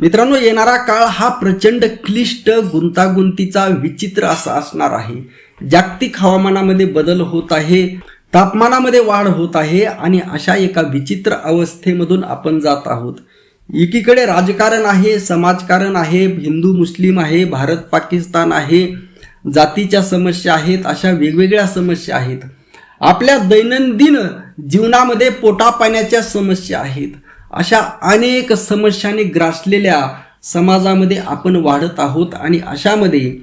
मित्रांनो येणारा काळ हा प्रचंड क्लिष्ट गुंतागुंतीचा विचित्र असा असणार आहे. जागतिक हवामानामध्ये बदल होत आहे तापमानामध्ये वाढ होत आहे आणि अशा एका विचित्र अवस्थेमधून आपण जात आहोत. एकीकडे राजकारण आहे समाजकारण आहे हिंदू मुस्लिम आहे भारत पाकिस्तान आहे जातीच्या समस्या आहेत अशा वेगवेगळ्या समस्या आहेत. आपल्या दैनंदिन जीवनामध्ये पोटापाण्याच्या समस्या आहेत. अशा अनेक समस्यांनी ग्रासलेल्या समाजामध्ये आपण वाढत आहोत आणि अशामध्ये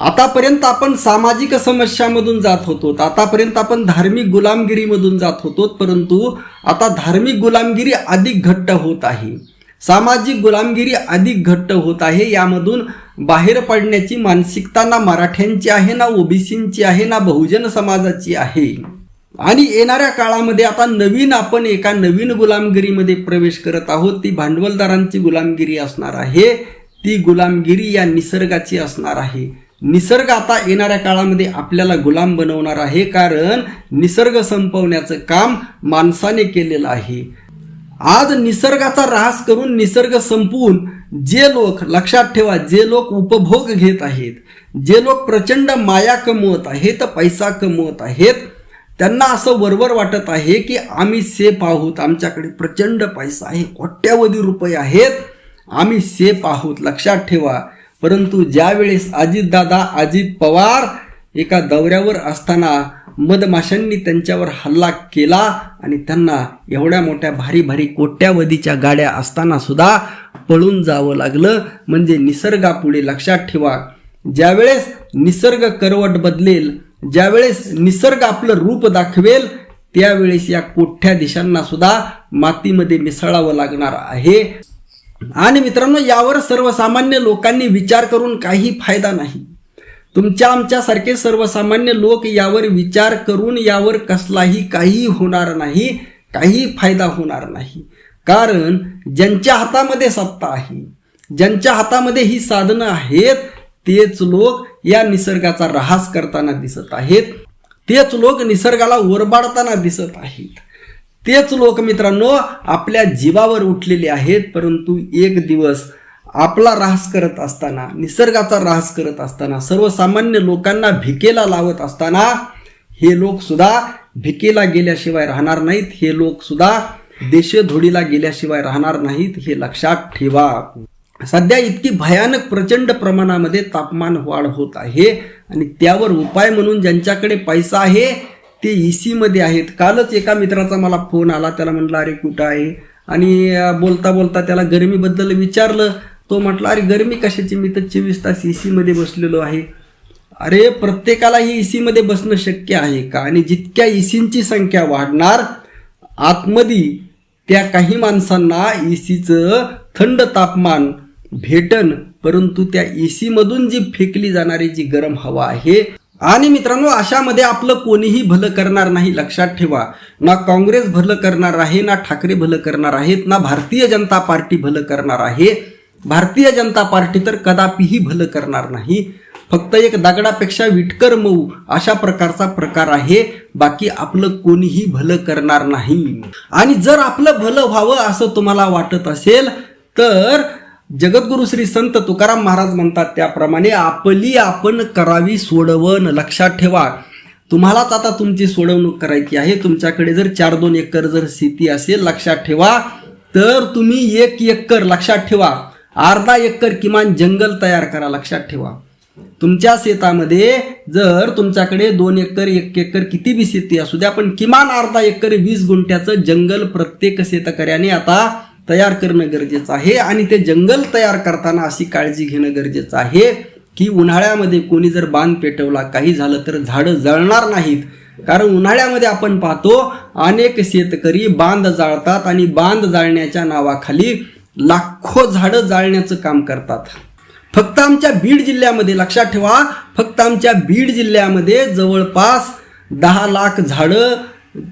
आतापर्यंत आपण सामाजिक समस्यामधून जात होतो. आतापर्यंत आपण धार्मिक गुलामगिरीमधून जात होतो परंतु आता धार्मिक गुलामगिरी अधिक घट्ट होत आहे. सामाजिक गुलामगिरी अधिक घट्ट होत आहे यामधून बाहेर पडण्याची मानसिकता ना मराठ्यांची आहे ना ओबीसींची आहे ना बहुजन समाजाची आहे. आणि येणाऱ्या काळामध्ये आता नवीन आपण एका नवीन गुलामगिरीमध्ये प्रवेश करत आहोत. ती भांडवलदारांची गुलामगिरी असणार आहे. ती गुलामगिरी या निसर्गाची असणार आहे. निसर्ग आता येणाऱ्या काळामध्ये आपल्याला गुलाम बनवणार आहे. कारण निसर्ग संपवण्याचं काम माणसाने केलेलं आहे. आज निसर्गाचा ऱ्हास करून निसर्ग संपवून जे लोक लक्षात ठेवा जे लोक उपभोग घेत आहेत जे लोक प्रचंड माया कमवत आहेत पैसा कमवत आहेत त्यांना असं वरवर वाटत आहे की आम्ही सेफ आहोत आमच्याकडे प्रचंड पैसा आहे कोट्यावधी रुपये आहेत आम्ही सेफ आहोत. लक्षात ठेवा परंतु ज्यावेळेस अजितदादा अजित पवार एका दौऱ्यावर असताना मधमाशांनी त्यांच्यावर हल्ला केला आणि त्यांना एवढ्या मोठ्या भारी भारी कोट्यावधीच्या गाड्या असताना सुद्धा पळून जावं लागलं म्हणजे निसर्गापुढे लक्षात ठेवा. ज्यावेळेस निसर्ग करवट बदलेल ज्यावेळेस निसर्ग आपलं रूप दाखवेल त्यावेळेस या कोठ्या दिशांना सुद्धा मातीमध्ये मिसळावं लागणार आहे. आणि मित्रांनो यावर सर्वसामान्य लोकांनी विचार करून काही फायदा नाही. तुमच्या आमच्यासारखे सर्वसामान्य लोक यावर विचार करून यावर कसलाही काही होणार नाही काही फायदा होणार नाही. कारण ज्यांच्या हातामध्ये सत्ता आहे ज्यांच्या हातामध्ये ही साधनं आहेत तेच लोक या निसर्गाचा ऱ्हास करताना दिसत आहेत. तेच लोक निसर्गाला ओरबाडताना दिसत आहेत. तेच लोक मित्रांनो आपल्या जीवावर उठलेले आहेत परंतु एक दिवस आपला ऱ्हास करत असताना निसर्गाचा ऱ्हास करत असताना सर्वसामान्य लोकांना भिकेला लावत असताना हे लोक सुद्धा भिकेला गेल्याशिवाय राहणार नाहीत. हे लोक सुद्धा देशधोडीला गेल्याशिवाय राहणार नाहीत हे लक्षात ठेवा. सध्या इतकी भयानक प्रचंड प्रमाणामध्ये तापमान वाढ होत आहे आणि त्यावर उपाय म्हणून ज्यांच्याकडे पैसा आहे ते ई सीमध्ये आहेत. कालच एका मित्राचा मला फोन आला त्याला म्हटलं अरे कुठं आहे? आणि बोलता बोलता त्याला गरमीबद्दल विचारलं. तो म्हटला अरे गरमी कशाची? मी तर चोवीस तास ई सीमध्ये बसलेलो आहे. अरे प्रत्येकाला ही ई सीमध्ये बसणं शक्य आहे का? आणि जितक्या ईसींची संख्या वाढणार आतमध्ये त्या काही माणसांना एसीचं थंड तापमान भेटन परंतु त्या एसी मधून जी फेकली जाणारी जी गरम हवा आहे आणि मित्रांनो अशामध्ये आपलं कोणीही भलं करणार नाही लक्षात ठेवा. ना काँग्रेस भलं करणार आहे ना ठाकरे भलं करणार आहेत ना भारतीय जनता पार्टी भलं करणार आहे. भारतीय जनता पार्टी तर कदापिही भलं करणार नाही. फक्त एक दगडापेक्षा विटकर मऊ अशा प्रकारचा प्रकार आहे. बाकी आपलं कोणीही भलं करणार नाही. आणि जर आपलं भलं व्हावं असं तुम्हाला वाटत असेल तर जगद्गुरु श्री संत तुकाराम महाराज म्हणतात त्याप्रमाणे आपली आपण करावी सोडवण लक्षात ठेवा. तुम्हालाच आता तुमची सोडवणूक करायची आहे. तुमच्याकडे जर चार दोन एकर जर शेती असेल लक्षात ठेवा. तर तुम्ही एक एकर लक्षात ठेवा. अर्धा एकर किमान जंगल तयार करा लक्षात ठेवा. तुमच्या शेतामध्ये जर तुमच्याकडे दोन एकर एक एकर किती बी शेती असू द्या पण किमान अर्धा एकर वीस गुंठ्याचं जंगल प्रत्येक शेतकऱ्याने आता तयार करणं गरजेचं आहे आणि ते जंगल तयार करताना अशी काळजी घेणं गरजेचं आहे की उन्हाळ्यामध्ये कोणी जर बांध पेटवला काही झालं तर झाडं जळणार नाहीत. कारण उन्हाळ्यामध्ये आपण पाहतो अनेक शेतकरी बांध जाळतात आणि बांध जाळण्याच्या नावाखाली लाखो झाडं जाळण्याचं काम करतात. फक्त आमच्या बीड जिल्ह्यामध्ये लक्षात ठेवा फक्त आमच्या बीड जिल्ह्यामध्ये जवळपास दहा लाख झाडं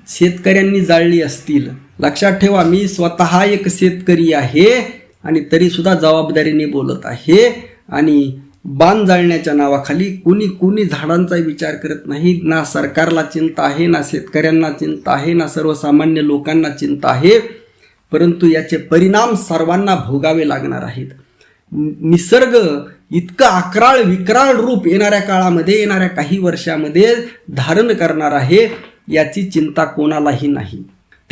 शेतकऱ्यांनी जाळली असतील. लक्षात ठेवा मी स्वतः एक शेतकरी आहे आणि तरीसुद्धा जबाबदारीने बोलत आहे आणि बाण जाळण्याच्या नावाखाली कुणी कुणी झाडांचा विचार करत नाही. ना सरकारला चिंता आहे ना शेतकऱ्यांना चिंता आहे ना सर्वसामान्य लोकांना चिंता आहे परंतु याचे परिणाम सर्वांना भोगावे लागणार आहेत. निसर्ग इतकं अकराळ विकराळ रूप येणाऱ्या काळामध्ये येणाऱ्या काही वर्षामध्ये धारण करणार आहे याची चिंता कोणालाही नाही.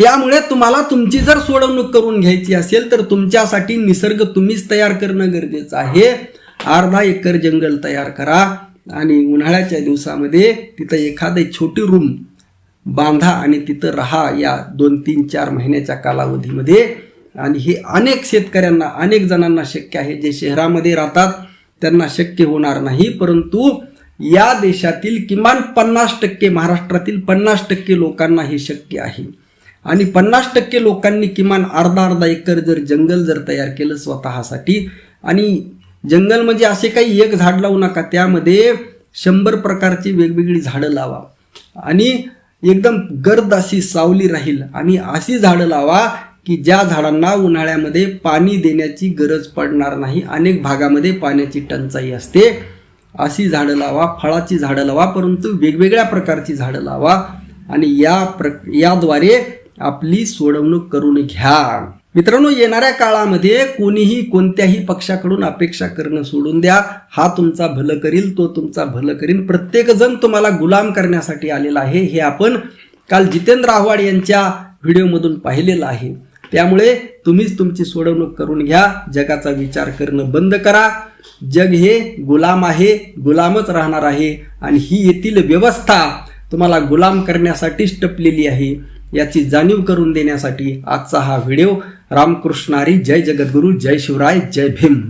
त्यामुळे तुम्हाला तुमची जर सोडवणूक करून घ्यायची असेल तर तुमच्यासाठी निसर्ग तुम्हीच तयार करणं गरजेचं आहे. अर्धा एकर जंगल तयार करा आणि उन्हाळ्याच्या दिवसामध्ये तिथं एखादी छोटी रूम बांधा आणि तिथं राहा या दोन तीन चार महिन्याच्या कालावधीमध्ये. आणि हे अनेक शेतकऱ्यांना अनेक जणांना शक्य आहे. जे शहरामध्ये राहतात त्यांना शक्य होणार नाही. परंतु या देशातील किमान पन्नास टक्के महाराष्ट्रातील पन्नास टक्के लोकांना हे शक्य आहे. आणि पन्नास टक्के लोकांनी किमान अर्धा अर्धा एकर जर जंगल जर तयार केलं स्वतःसाठी आणि जंगल म्हणजे असे काही एक झाड लावू नका त्यामध्ये शंभर प्रकारची वेगवेगळी झाडं लावा. आणि एकदम गर्द अशी सावली राहील आणि अशी झाडं लावा की ज्या झाडांना उन्हाळ्यामध्ये पाणी देण्याची गरज पडणार नाही अनेक भागामध्ये पाण्याची टंचाई असते. अशी झाडं लावा फळाची झाडं लावा परंतु वेगवेगळ्या प्रकारची झाडं लावा. आणि या प्र याद्वारे आपली सोडवणूक करून घ्या. मित्रांनो येणाऱ्या काळामध्ये कोणीही कोणत्याही पक्षाकडून अपेक्षा करणं सोडून द्या. हा तुमचा भलं करील तो तुमचा भलं करील प्रत्येकजण तुम्हाला गुलाम करण्यासाठी आलेला आहे हे आपण काल जितेंद्र आव्हाड यांच्या व्हिडिओमधून पाहिलेलं आहे. त्यामुळे तुम्हीच तुमची सोडवणूक करून घ्या. जगाचा विचार करणं बंद करा. जग हे गुलाम आहे गुलामच राहणार आहे. आणि ही येथील व्यवस्था तुम्हाला गुलाम करण्यासाठीच टपलेली आहे. याची जाणीव करून देण्यासाठी आजचा हा व्हिडिओ. रामकृष्णारी जय जगद्गुरू जय शिवराय जय भीम.